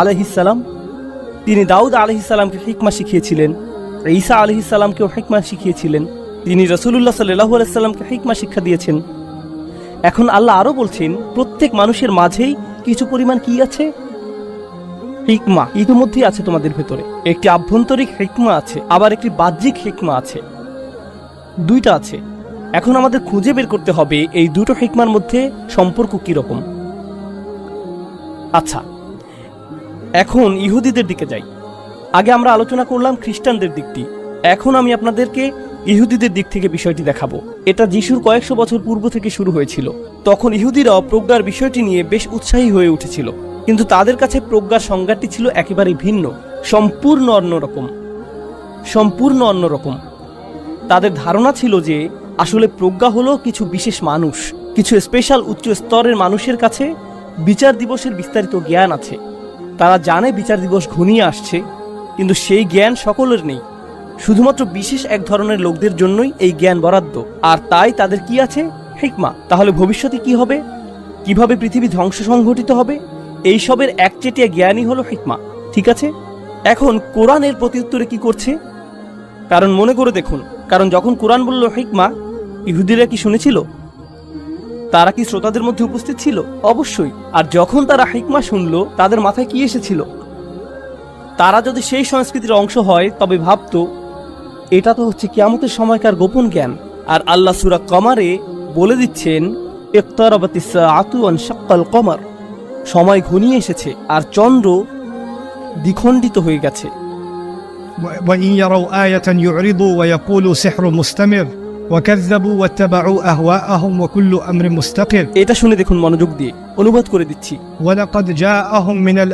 আলহিসাল্লাম তিনি দাউদ আলহিসাল্লামকে হিকমা শিখিয়েছিলেন, ঈসা আলহিসাল্লামকেও হিকমা শিখিয়েছিলেন, তিনি রসুল্লাহ সাল্লাহ আলাইসাল্লামকে হিকমা শিক্ষা দিয়েছেন। এখন আল্লাহ আরও বলছেন, প্রত্যেক মানুষের মাঝেই কিছু পরিমাণ কি আছে? হিকমা, ইতিমধ্যেই আছে তোমাদের ভেতরে। একটি আভ্যন্তরিক হিকমা আছে, আবার একটি বাহ্যিক হিকমা আছে। দুইটা আছে। এখন আমাদের খুঁজে বের করতে হবে, এই দুটো হিকমার মধ্যে সম্পর্ক কীরকম? আচ্ছা এখন ইহুদিদের দিকে যাই। আগে আমরা আলোচনা করলাম খ্রিস্টানদের দিকটি। এখন আমি আপনাদেরকে ইহুদিদের দিক থেকে বিষয়টি দেখাবো। এটা যিশুর কয়েকশো বছর পূর্ব থেকে শুরু হয়েছিল। তখন ইহুদিরাও প্রজ্ঞার বিষয়টি নিয়ে বেশ উৎসাহী হয়ে উঠেছিল। কিন্তু তাদের কাছে প্রজ্ঞার সংজ্ঞাটি ছিল একেবারেই ভিন্ন, সম্পূর্ণ অন্যরকম সম্পূর্ণ অন্যরকম তাদের ধারণা ছিল যে আসলে প্রজ্ঞা হলো কিছু বিশেষ মানুষ, কিছু স্পেশাল উচ্চ স্তরের মানুষের কাছে বিচার দিবসের বিস্তারিত জ্ঞান আছে। তারা জানে বিচার দিবস ঘনিয়ে আসছে, কিন্তু সেই জ্ঞান সকলের নেই। শুধুমাত্র বিশেষ এক ধরনের লোকদের জন্যই এই জ্ঞান বরাদ্দ। আর তাই তাদের কি আছে? হিকমা, তাহলে ভবিষ্যতে কি হবে? কীভাবে পৃথিবী ধ্বংস সংঘটিত হবে? এই সবের একচেটিয়া জ্ঞানই হলো হিকমা, ঠিক আছে? এখন কোরআনের প্রতি উত্তরে কি করছে? কারণ মনে করে দেখুন, কারণ যখন কোরআন বলল, হিকমা, ইহুদিরা কি শুনেছিল? তারা কি শ্রোতাদের মধ্যে উপস্থিত ছিল অবশ্যই আর যখন তারা হিকমা শুনল তাদের মাথায় কি এসেছিল তারা যদি সেই সংস্কৃতির অংশ হয় তবে ভাবতো এটা তো হচ্ছে কিয়ামতের সময়কার গোপন জ্ঞান আর আল্লাহ সুরা কমারে বলে দিচ্ছেন ইকতারাবাতিসা আতুয়ান শাক্কাল কমার সময় ঘনিয়ে এসেছে আর চন্দ্র দ্বিখণ্ডিত হয়ে গেছে و- وإن يروا آية يعرضوا ويقولوا سحر مستمر ওয়া এটা শুনে দেখুন মনোযোগ দিয়ে অনুবাদ করে দিচ্ছি। মিনাল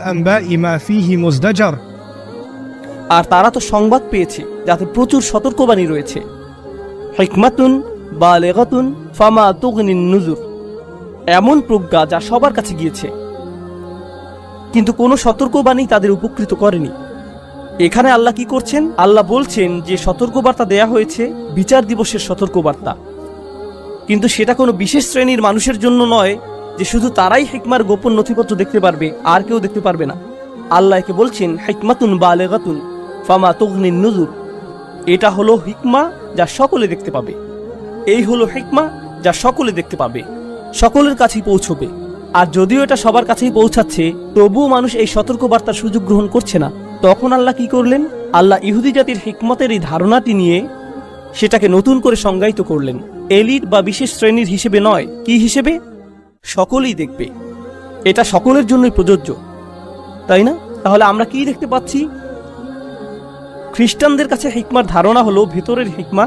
আর তারা তো সংবাদ পেয়েছে যাতে প্রচুর সতর্কবাণী রয়েছে। বা ফামা এমন প্রজ্ঞা যা সবার কাছে গিয়েছে। কিন্তু কোনো সতর্কবাণী তাদের উপকৃত করেনি। এখানে আল্লাহ কি করছেন? আল্লাহ বলছেন যে সতর্কবার্তা দেয়া হয়েছে, বিচার দিবসের সতর্কবার্তা। কিন্তু সেটা কোনো বিশেষ শ্রেণির মানুষের জন্য নয়, যে শুধু তারাই হেকমার গোপন নথিপত্র দেখতে পারবে, আর কেউ দেখতে পারবে না। আল্লাহ একে বলছেন, হেকমাতুন বা লেগাতুন ফামা তুগনিন নজুর এটা হলো হিকমা যা সকলে দেখতে পাবে। এই হলো হিকমা যা সকলে দেখতে পাবে। সকলের কাছেই পৌঁছবে। আর যদিও এটা সবার কাছেই পৌঁছাচ্ছে, তবুও মানুষ এই সতর্কবার্তার সুযোগ গ্রহণ করছে না। তখন আল্লাহ কি করলেন? আল্লাহ ইহুদি জাতির হিকমতের এই ধারণাটি নিয়ে সেটাকে নতুন করে সংজ্ঞায়িত করলেন। এলিট বা বিশেষ শ্রেণির হিসেবে নয়, কি হিসেবে? সকলেই দেখবে। এটা সকলের জন্যই প্রযোজ্য। তাই না? তাহলে আমরা কি দেখতে পাচ্ছি? খ্রিস্টানদের কাছে হিকমার ধারণা হলো ভেতরের হিকমা,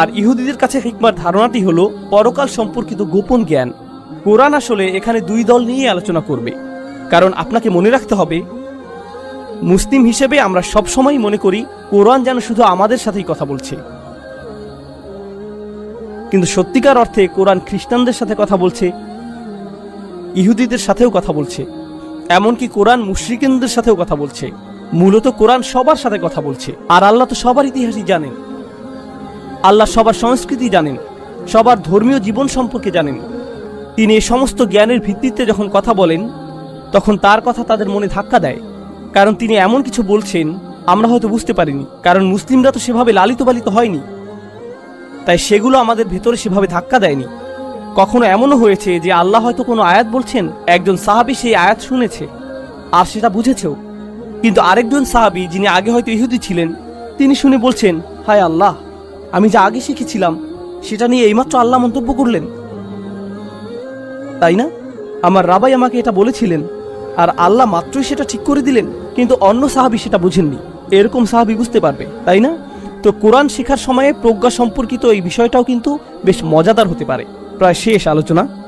আর ইহুদিদের কাছে হিকমার ধারণাটি হলো পরকাল সম্পর্কিত গোপন জ্ঞান। কোরআন আসলে এখানে দুই দল নিয়ে আলোচনা করবে। কারণ আপনাকে মনে রাখতে হবে মুসলিম হিসেবে আমরা সবসময় মনে করি, কোরআন যেন শুধু আমাদের সাথেই কথা বলছে। কিন্তু সত্যিকার অর্থে কোরআন খ্রিস্টানদের সাথে কথা বলছে, ইহুদিদের সাথেও কথা বলছে। এমনকি কোরআন মুশরিকিনদের সাথেও কথা বলছে। মূলত কোরআন সবার সাথে কথা বলছে। আর আল্লাহ তো সবার ইতিহাসই জানেন। আল্লাহ সবার সংস্কৃতি জানেন। সবার ধর্মীয় জীবন সম্পর্কে জানেন। তিনি এই সমস্ত জ্ঞানের ভিত্তিতে যখন কথা বলেন, তখন তার কথা তাদের মনে ধাক্কা দেয়। কারণ তিনি এমন কিছু বলছেন, আমরা হয়তো বুঝতে পারিনি। কারণ মুসলিমরা তো সেভাবে লালিত পালিত হয়নি। তাই সেগুলো আমাদের ভেতরে সেভাবে ধাক্কা দেয়নি। কখনো এমনও হয়েছে যে আল্লাহ হয়তো কোনো আয়াত বলছেন, একজন সাহাবি সেই আয়াত শুনেছে আর সেটা বুঝেছেও। কিন্তু আরেকজন সাহাবি যিনি আগে হয়তো ইহুদি ছিলেন, তিনি শুনে বলছেন, হায় আল্লাহ, আমি যা আগে শিখেছিলাম, সেটা নিয়ে এইমাত্র আল্লাহ মন্তব্য করলেন। তাই না? আমার রাবাই আমাকে এটা বলেছিলেন আর আল্লাহ মাত্রই সেটা ঠিক করে দিলেন। কিন্তু অন্য সাহাবি সেটা বুঝেননি। এরকম সাহাবি বুঝতে পারবে, তাই না? তো কোরআন শেখার সময়ে প্রজ্ঞা সম্পর্কিত এই বিষয়টাও কিন্তু বেশ মজাদার হতে পারে। প্রায় শেষ আলোচনা।